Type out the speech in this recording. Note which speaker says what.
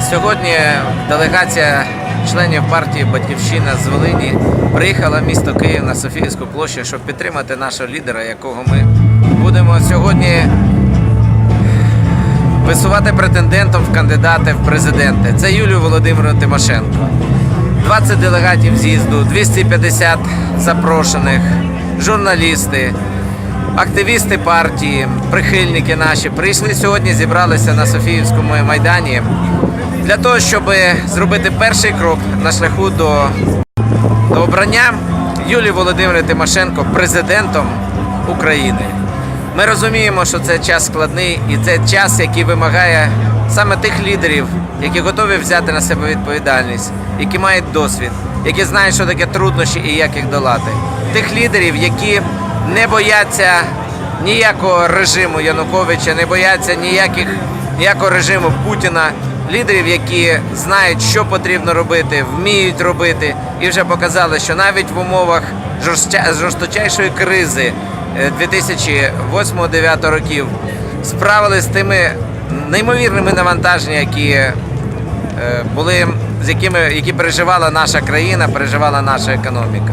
Speaker 1: Сьогодні делегація членів партії Батьківщина з Волині приїхала в місто Київ на Софіївську площу, щоб підтримати нашого лідера, якого ми будемо сьогодні висувати претендентом в кандидати в президенти. Це Юлію Володимиру Тимошенко. 20 делегатів з'їзду, 250 запрошених, журналісти, активісти партії, прихильники наші прийшли сьогодні, зібралися на Софіївському майдані для того, щоб зробити перший крок на шляху до, до обрання Юлії Володимирівни Тимошенко президентом України. Ми розуміємо, що це час складний і це час, який вимагає саме тих лідерів, які готові взяти на себе відповідальність, які мають досвід, які знають, що таке труднощі і як їх долати. Тих лідерів, які не бояться ніякого режиму Януковича, не бояться ніяких, ніякого режиму Путіна. Лідерів, які знають, що потрібно робити, вміють робити, і вже показали, що навіть в умовах жорсточайшої кризи е, 2008-2009 років справилися з тими неймовірними навантаженнями, які е, були з якими які переживала наша країна, переживала наша економіка.